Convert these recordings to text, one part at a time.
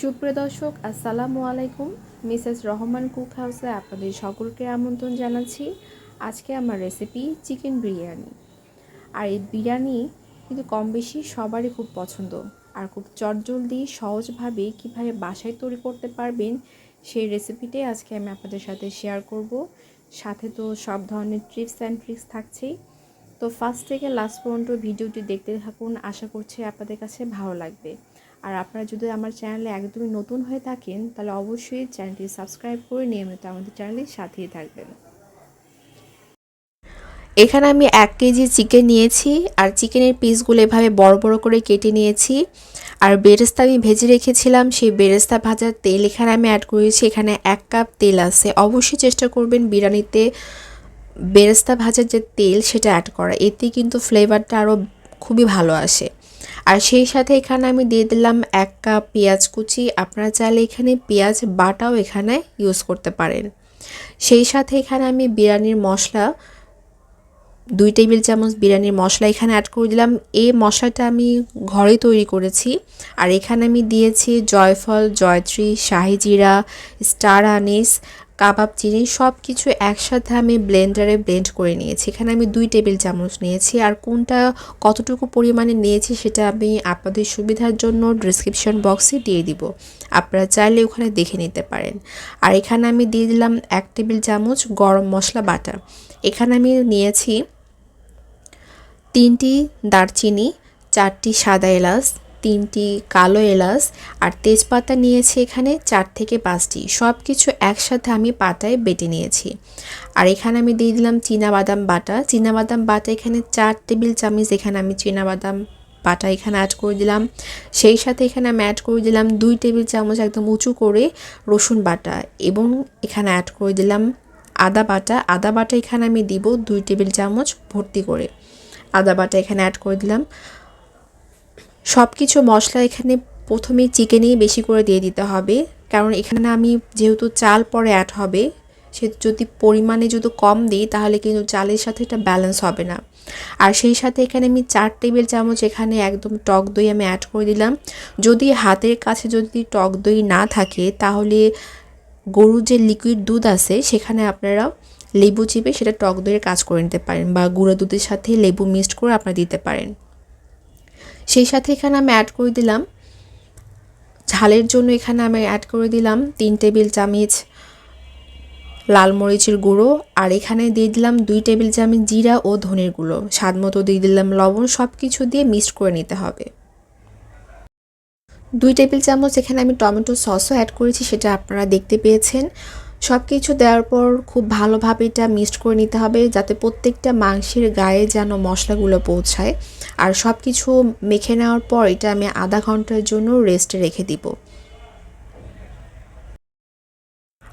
সুপ্রিয় দর্শক, আসসালামু আলাইকুম। মিসেস রহমান কুক হাউসে আপনাদের সকলকে আমন্ত্রণ জানাচ্ছি। আজকে আমার রেসিপি চিকেন বিরিয়ানি। আর এই বিরিয়ানি কিন্তু কম বেশি সবারই খুব পছন্দ। আর খুব চটজলদি, সহজভাবে কীভাবে বাসায় তৈরি করতে পারবেন সেই রেসিপিটাই আজকে আমি আপনাদের সাথে শেয়ার করব। সাথে তো সব ধরনের ট্রিপস অ্যান্ড ট্রিক্স থাকছেই। তো ফার্স্ট থেকে লাস্ট পর্যন্ত ভিডিওটি দেখতে থাকুন। আশা করছি আপনাদের কাছে ভালো লাগবে। আর আপনারা যদি আমার চ্যানেলে একদমই নতুন হয়ে থাকেন, তাহলে অবশ্যই চ্যানেলটি সাবস্ক্রাইব করে নিয়মিত আমাদের চ্যানেলের সাথেই থাকবেন। এখানে আমি এক কেজি চিকেন নিয়েছি, আর চিকেনের পিসগুলো এভাবে বড় বড় করে কেটে নিয়েছি। আর বেরেস্তা আমি ভেজে রেখেছিলাম, সেই বেরেস্তা ভাজার তেল এখানে আমি অ্যাড করেছি, এখানে এক কাপ তেল আছে। অবশ্যই চেষ্টা করবেন বিরিয়ানিতে বেরেস্তা ভাজার যে তেল সেটা অ্যাড করা এতে কিন্তু ফ্লেভারটা আরও খুবই ভালো আসে। আর সেই সাথে এখানে আমি দিয়ে দিলাম এক কাপ পেঁয়াজ কুচি। আপনারা চাইলে এখানে পেঁয়াজ বাটাও এখানে ইউজ করতে পারেন। সেই সাথে এখানে আমি বিরিয়ানির মশলা, দুই টেবিল চামচ বিরিয়ানির মশলা এখানে অ্যাড করে দিলাম। এই মশলাটা আমি ঘরে তৈরি করেছি। আর এখানে আমি দিয়েছি জয়ফল, জয়ত্রী শাহিজিরা স্টার আনিস। কাবাব, চিনি সব কিছু একসাথে আমি ব্লেন্ডারে ব্লেন্ড করে নিয়েছি। এখানে আমি দুই টেবিল চামচ নিয়েছি। আর কোনটা কতটুকু পরিমাণে নিয়েছি সেটা আমি আপনাদের সুবিধার জন্য ডিসক্রিপশন বক্সে দিয়ে দিব। আপনারা চাইলে ওখানে দেখে নিতে পারেন। আর এখানে আমি দিয়ে দিলাম এক টেবিল চামচ গরম মশলা বাটা। এখানে আমি নিয়েছি তিনটি দারচিনি, চারটি সাদা এলাচ তিনটি কালো এলাচ আর তেজপাতা নিয়েছি এখানে চার থেকে পাঁচটি। সব কিছু একসাথে আমি পাতায় বেটে নিয়েছি। আর এখানে আমি দিয়ে দিলাম বাদাম বাটা। বাদাম বাটা এখানে চার টেবিল চামচ, এখানে আমি বাদাম বাটা এখানে অ্যাড করে দিলাম। সেই সাথে এখানে আমি অ্যাড করে দিলাম দুই টেবিল চামচ একদম উঁচু করে রসুন বাটা এবং এখানে অ্যাড করে দিলাম আদা বাটা। আদা বাটা এখানে আমি দিব দুই টেবিল চামচ ভর্তি করে। আদা বাটা এখানে অ্যাড করে দিলাম। সব কিছু মশলা এখানে প্রথমে চিকেনেই বেশি করে দিয়ে দিতে হবে। কারণ এখানে আমি যেহেতু চাল পরে অ্যাড হবে, সে যদি পরিমাণে যদি কম দিই, তাহলে কিন্তু চালের সাথে এটা ব্যালেন্স হবে না। আর সেই সাথে এখানে আমি চার টেবিল চামচ এখানে একদম টক দই আমি অ্যাড করে দিলাম। যদি হাতের কাছে যদি টক দই না থাকে, তাহলে গরুর যে লিকুইড দুধ আছে, সেখানে আপনারা লেবু চিপে সেটা টক দইয়ের কাজ করে নিতে পারেন বা গুঁড়ো দুধের সাথে লেবু মিক্সড করে আপনারা দিতে পারেন। সেই সাথে এখানে আমি অ্যাড করে দিলাম। ঝালের জন্য এখানে আমি অ্যাড করে দিলাম তিন টেবিল চামচ লাল মরিচের গুঁড়ো আর এখানে দিয়ে দিলাম দুই টেবিল চামচ জিরা ও ধনের গুঁড়ো। স্বাদ মতো দিয়ে দিলাম লবণ সব কিছু দিয়ে মিক্সড করে নিতে হবে। দুই টেবিল চামচ এখানে আমি টমেটো সসও অ্যাড করেছি, সেটা আপনারা দেখতে পেয়েছেন। সব কিছু দেওয়ার পর খুব ভালোভাবে এটা মিক্সড করে নিতে হবে যাতে প্রত্যেকটা মাংসের গায়ে যেন মশলাগুলো পৌঁছায়। আর সব কিছু মেখে নেওয়ার পর এটা আমি আধা ঘণ্টার জন্য রেস্টে রেখে দিব।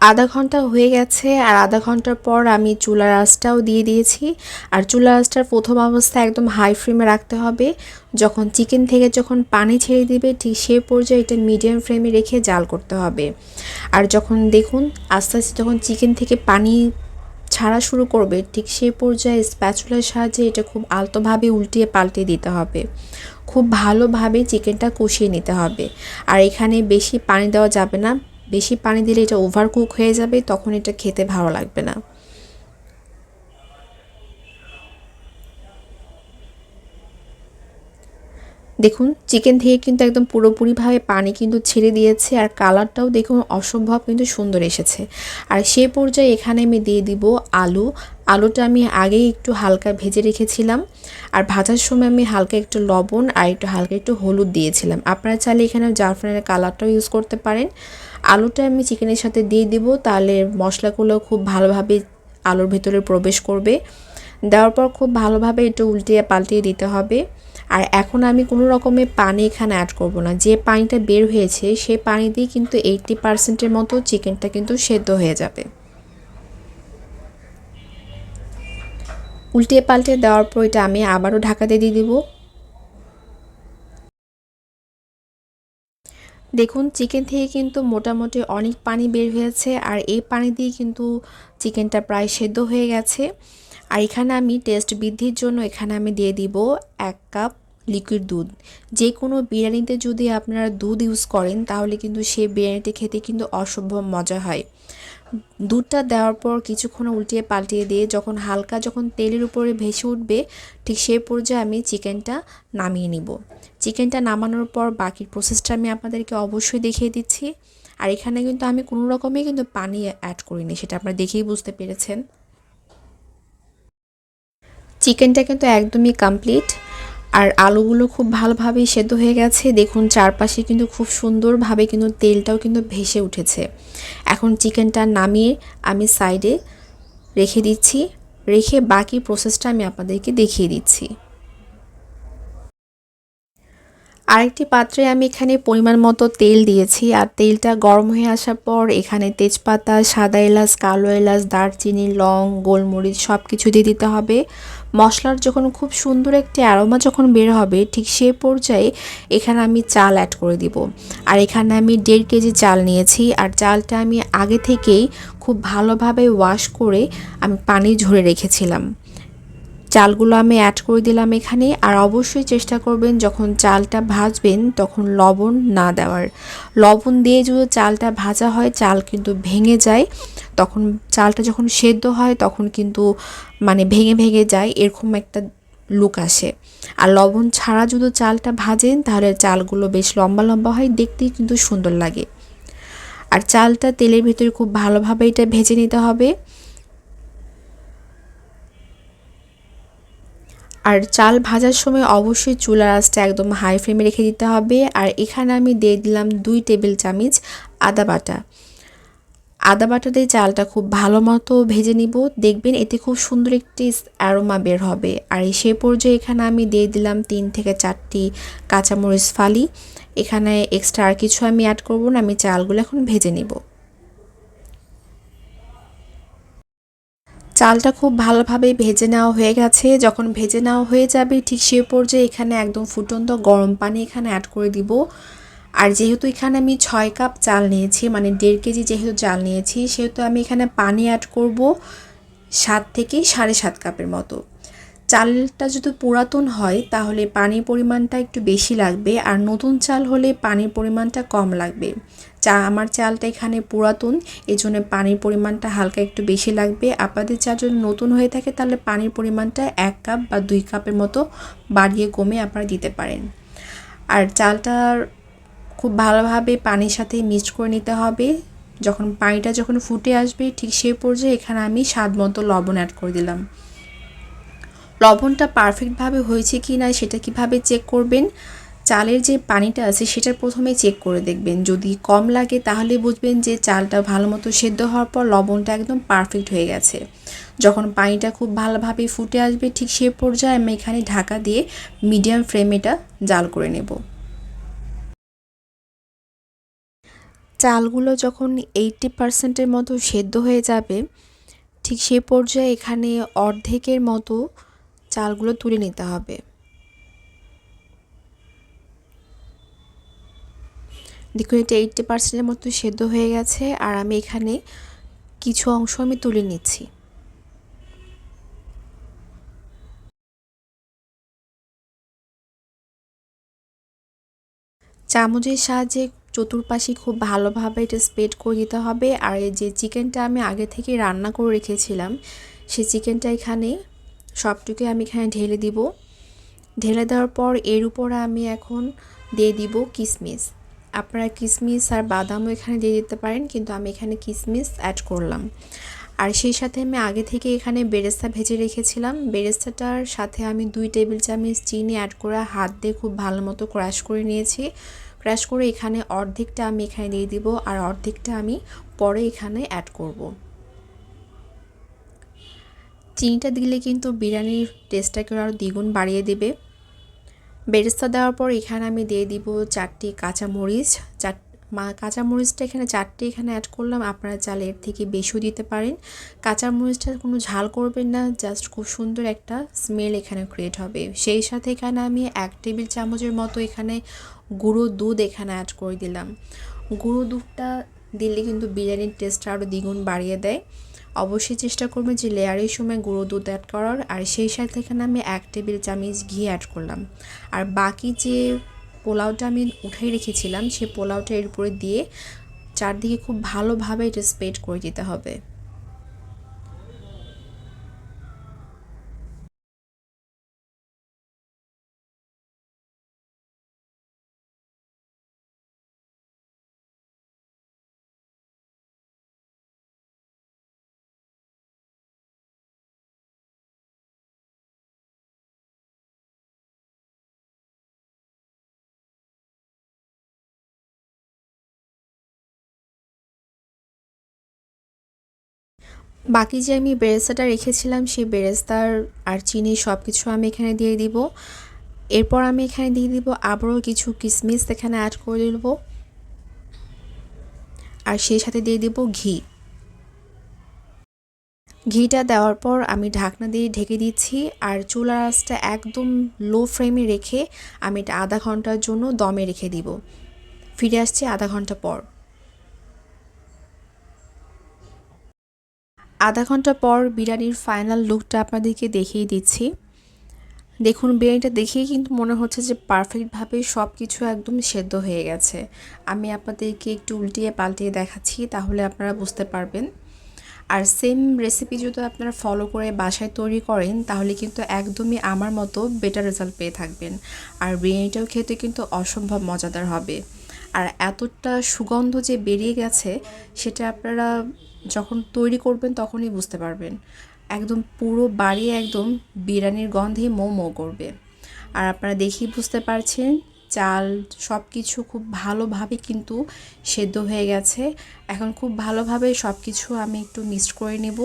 আধা ঘণ্টা হয়ে গেছে আর আধা ঘণ্টার পর আমি চুলার আঁচটাও দিয়ে দিয়েছি। আর চুলার আঁচটার প্রথম অবস্থায় একদম হাই ফ্লেমে রাখতে হবে। যখন চিকেন থেকে যখন পানি ছেড়ে দিবে, ঠিক সে পর্যায়ে এটা মিডিয়াম ফ্লেমে রেখে জাল করতে হবে। আর যখন দেখুন, আস্তে আস্তে যখন চিকেন থেকে পানি ছাড়া শুরু করবে, ঠিক সে পর্যায়ে স্প্যাচুলার সাহায্যে এটা খুব আলতোভাবে উল্টিয়ে পাল্টে দিতে হবে। খুব ভালোভাবে চিকেনটা কষিয়ে নিতে হবে। আর এখানে বেশি পানি দেওয়া যাবে না। বেশি পানি দিলে এটা ওভার কুক হয়ে যাবে, তখন এটা খেতে ভালো লাগবে না। দেখুন চিকেন থেকে কিন্তু একদম পুরোপুরিভাবে পানি কিন্তু ছেড়ে দিয়েছে, আর কালারটাও দেখুন অসম্ভব কিন্তু সুন্দর এসেছে। আর সে পর্যায়ে এখানে আমি দিয়ে দিব আলু। আলুটা আমি আগেই একটু হালকা ভেজে রেখেছিলাম, আর ভাজার সময় আমি হালকা একটু লবণ আর একটু হালকা একটু হলুদ দিয়েছিলাম। আপনারা চাইলে এখানে জাফরানের কালারটাও ইউজ করতে পারেন। আলুটা আমি চিকেনের সাথে দিয়ে দিব, তাহলে মশলাগুলো খুব ভালোভাবে আলুর ভেতরে প্রবেশ করবে। দেওয়ার পর খুব ভালোভাবে একটু উল্টিয়ে পাল্টিয়ে দিতে হবে। আর এখন আমি কোনো রকমের পানি এখানে অ্যাড করব না। যে পানিটা বের হয়েছে সেই পানি দিয়ে কিন্তু এইটটি পার্সেন্টের মতো চিকেনটা কিন্তু সেদ্ধ হয়ে যাবে। উল্টিয়ে পাল্টে দেওয়ার পর এটা আমি আবারও ঢাকাতে দিয়ে দিব। দেখুন চিকেন থেকে কিন্তু মোটামুটি অনেক পানি বের হয়েছে আর এই পানি দিয়ে কিন্তু চিকেনটা প্রায় সেদ্ধ হয়ে গেছে। আর এখানে আমি টেস্ট বৃদ্ধির জন্য এখানে আমি দিয়ে দিব এক কাপ লিকুইড দুধ। যে কোনো বিরিয়ানিতে যদি আপনারা দুধ ইউজ করেন, তাহলে কিন্তু সেই বিরিয়ানিটি খেতে কিন্তু অসম্ভব মজা হয়। দুধটা দেওয়ার পর কিছুক্ষণ উল্টিয়ে পাল্টিয়ে দিয়ে যখন হালকা যখন তেলের উপরে ভেসে উঠবে, ঠিক সেই পর্যায়ে আমি চিকেনটা নামিয়ে নিব। চিকেনটা নামানোর পর বাকির প্রসেসটা আমি আপনাদেরকে অবশ্যই দেখিয়ে দিচ্ছি। আর এখানে কিন্তু আমি কোনো রকমই কিন্তু পানি অ্যাড করিনি, সেটা আপনারা দেখেই বুঝতে পেরেছেন। চিকেনটা কিন্তু একদমই কমপ্লিট আর আলুগুলো খুব ভালোভাবেই সেদ্ধ হয়ে গেছে। দেখুন, চারপাশে কিন্তু খুব সুন্দরভাবে কিন্তু তেলটাও কিন্তু ভেসে উঠেছে। এখন চিকেনটা নামিয়ে আমি সাইডে রেখে দিচ্ছি। রেখে বাকি প্রসেসটা আমি আপনাদেরকে দেখিয়ে দিচ্ছি। আরেকটি পাত্রে আমি এখানে পরিমাণ মতো তেল দিয়েছি আর তেলটা গরম হয়ে আসার পর এখানে তেজপাতা, সাদা এলাচ, কালো এলাচ, দারচিনি, লং, গোলমরিচ সব কিছু দিয়ে দিতে হবে। মশলার যখন খুব সুন্দর একটি অ্যারোমা যখন বের হবে, ঠিক সেই পর্যায়ে এখানে আমি চাল অ্যাড করে দিব। আর এখানে আমি দেড় কেজি চাল নিয়েছি, আর চালটা আমি আগে থেকেই খুব ভালোভাবে ওয়াশ করে আমি পানি ঝরে রেখেছিলাম। চালগুলো আমি অ্যাড করে দিলাম এখানে। আর অবশ্যই চেষ্টা করবেন যখন চালটা ভাজবেন তখন লবণ না দেওয়ার। লবণ দিয়ে যদি চালটা ভাজা হয়, চাল কিন্তু ভেঙে যায়। তখন চালটা যখন সেদ্ধ হয়, তখন কিন্তু মানে ভেঙে ভেঙে যায়, এরকম একটা লুক আসে। আর লবণ ছাড়া যদি চালটা ভাজেন, তাহলে চালগুলো বেশ লম্বা লম্বা হয়, দেখতেই কিন্তু সুন্দর লাগে। আর চালটা তেলের ভিতরে খুব ভালোভাবে এটা ভেজে নিতে হবে। আর চাল ভাজার সময় অবশ্যই চুলার আঁচটা একদম হাই ফ্লেমে রেখে দিতে হবে। আর এখানে আমি দিয়ে দিলাম দুই টেবিল চামচ আদা বাটা। আদা বাটা দিয়ে চালটা খুব ভালো মতো ভেজে নিব। দেখবেন এতে খুব সুন্দর একটি অ্যারোমা বের হবে। আর সে পর্যায়ে এখানে আমি দিয়ে দিলাম তিন থেকে চারটি কাঁচামরিচ ফালি। এখানে এক্সট্রা আর কিছু আমি অ্যাড করব না, আমি চালগুলো এখন ভেজে নিব। চালটা খুব ভালোভাবে ভেজে নেওয়া হয়ে গেছে। যখন ভেজে নেওয়া হয়ে যাবে, ঠিক সে পর্যায়ে এখানে একদম ফুটন্ত গরম পানি এখানে অ্যাড করে দিব। আর যেহেতু এখানে আমি ছয় কাপ চাল নিয়েছি মানে দেড় কেজি যেহেতু চাল নিয়েছি, সেহেতু আমি এখানে পানি অ্যাড করব সাত থেকে সাড়ে সাত কাপের মতো। চালটা যদি পুরাতন হয়, তাহলে পানির পরিমাণটা একটু বেশি লাগবে। আর নতুন চাল হলে পানির পরিমাণটা কম লাগবে। চা, আমার চালটা এখানে পুরাতন এই জন্য পানির পরিমাণটা হালকা একটু বেশি লাগবে। আপনাদের চা যদি নতুন হয়ে থাকে, তাহলে পানির পরিমাণটা এক কাপ বা দুই কাপের মতো বাড়িয়ে কমে আপনারা দিতে পারেন। আর চালটার খুব ভালোভাবে পানির সাথে মিক্সড করে নিতে হবে। যখন পানিটা যখন ফুটে আসবে, ঠিক সেই পর্যায়ে এখানে আমি স্বাদ মতো লবণ অ্যাড করে দিলাম। লবণটা পারফেক্টভাবে হয়েছে কি না সেটা কীভাবে চেক করবেন? চালের যে পানিটা আছে সেটা প্রথমে চেক করে দেখবেন। যদি কম লাগে তাহলে বুঝবেন যে চালটা ভালো মতো সেদ্ধ হওয়ার পর লবণটা একদম পারফেক্ট হয়ে গেছে। যখন পানিটা খুব ভালোভাবে ফুটে আসবে ঠিক সে পর্যায়ে আমি এখানে ঢাকা দিয়ে মিডিয়াম ফ্লেমে এটা জাল করে নেব। চালগুলো যখন এইটটি পার্সেন্টের মতো সেদ্ধ হয়ে যাবে, ঠিক সে পর্যায়ে এখানে অর্ধেকের মতো চালগুলো তুলে নিতে হবে। দেখুন, এটা এইটটি পার্সেন্টের মতো সেদ্ধ হয়ে গেছে, আর আমি এখানে কিছু অংশ আমি তুলে নিচ্ছি। চামচের সাহায্যে চতুর্পাশে খুব ভালোভাবে এটা স্প্রেড করে দিতে হবে, আর এই যে চিকেনটা আমি আগে থেকে রান্না করে রেখেছিলাম সেই চিকেনটা এখানে সবটুকু আমি এখানে ঢেলে দিব। ঢেলে দেওয়ার পর এর উপরে আমি এখন দিয়ে দিব কিশমিশ আপনারা কিশমিশ আর বাদামও এখানে দিয়ে দিতে পারেন, কিন্তু আমি এখানে কিশমিশ অ্যাড করলাম। আর সেই সাথে আমি আগে থেকে এখানে বেরেস্তা ভেজে রেখেছিলাম। বেরেস্তাটার সাথে আমি দুই টেবিল চামচ চিনি অ্যাড করে হাত দিয়ে খুব ভালো মতো ক্রাশ করে নিয়েছি। ক্রাশ করে এখানে অর্ধেকটা আমি এখানে দিয়ে দিব, আর অর্ধেকটা আমি পরে এখানে অ্যাড করব। চিনিটা দিলে কিন্তু বিরিয়ানির টেস্টটাকে আরও দ্বিগুণ বাড়িয়ে দেবে। বেরেস্তা দেওয়ার পর এখানে আমি দিয়ে দিব চারটি কাঁচামরিচ। চার, মা, কাঁচামরিচটা এখানে, চারটে এখানে অ্যাড করলাম। আপনারা চালে এর থেকে বেশিও দিতে পারেন। কাঁচামরিচটা কোনো ঝাল করবেন না জাস্ট খুব সুন্দর একটা স্মেল এখানে ক্রিয়েট হবে। সেই সাথে এখানে আমি এক টেবিল চামচের মতো এখানে গুঁড়ো দুধ এখানে অ্যাড করে দিলাম। গুঁড়ো দুধটা দিলে কিন্তু বিরিয়ানির টেস্টটা আরও দ্বিগুণ বাড়িয়ে দেয়। অবশ্যই চেষ্টা করবে যে লেয়ারের সময় গুঁড়ো দুধ অ্যাড করার, আর সেই সাথে এখানে আমি এক টেবিল চামচ ঘি অ্যাড করলাম। আর বাকি যে পোলাওটা আমি উঠাই রেখেছিলাম, সে পোলাওটা এর উপরে দিয়ে চারদিকে খুব ভালোভাবে এটা স্প্রেড করে দিতে হবে। বাকি যে আমি বেরেস্তাটা রেখেছিলাম, সেই বেরেস্তার আর চিনি সব কিছু আমি এখানে দিয়ে দিব। এরপর আমি এখানে দিয়ে দিব আবারও কিছু কিশমিশ এখানে অ্যাড করে দেব। আর সেই সাথে দিয়ে দিব ঘি। ঘিটা দেওয়ার পর আমি ঢাকনা দিয়ে ঢেকে দিচ্ছি আর চুলার আঁচটা একদম লো ফ্লেমে রেখে আমি এটা আধা ঘণ্টার জন্য দমে রেখে দিব। ফিরে আসছি আধা ঘণ্টা পর। আধা ঘণ্টা পর বিরিয়ানির ফাইনাল লুকটা আপনাদেরকে দেখিয়ে দিচ্ছি। দেখুন, বিরিয়ানিটা দেখেই কিন্তু মনে হচ্ছে যে পারফেক্টভাবে সব কিছু একদম সেদ্ধ হয়ে গেছে। আমি আপনাদেরকে একটু উল্টিয়ে পাল্টিয়ে দেখাচ্ছি, তাহলে আপনারা বুঝতে পারবেন। আর সেম রেসিপি যদি আপনারা ফলো করে বাসায় তৈরি করেন, তাহলে কিন্তু একদমই আমার মতো বেটার রেজাল্ট পেয়ে থাকবেন। আর বিরিয়ানিটাও খেতে কিন্তু অসম্ভব মজাদার হবে। আর এতটা সুগন্ধ যে বেরিয়ে গেছে, সেটা আপনারা যখন তৈরি করবেন তখনই বুঝতে পারবেন। একদম পুরো বাড়ি একদম বিরিয়ানির গন্ধে মো মো করবে। আর আপনারা দেখেই বুঝতে পারছেন, চাল সব কিছু খুব ভালোভাবে কিন্তু সেদ্ধ হয়ে গেছে। এখন খুব ভালোভাবে সব কিছু আমি একটু মিক্সড করে নেব।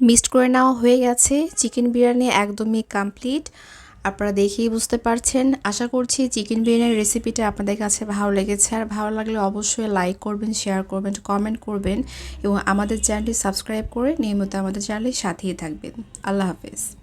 মিক্সড করে নেওয়া হয়ে গেছে, চিকেন বিরিয়ানি একদমই কমপ্লিট আপনারা দেখেই বুঝতে পারছেন। আশা করছি চিকেন বিরিয়ানির রেসিপিটা আপনাদের কাছে ভালো লেগেছে। আর ভালো লাগলে অবশ্যই লাইক করবেন শেয়ার করবেন কমেন্ট করবেন এবং আমাদের চ্যানেলটি সাবস্ক্রাইব করে নিয়মিত আমাদের চ্যানেলের সাথেই থাকবেন। আল্লাহ হাফেজ।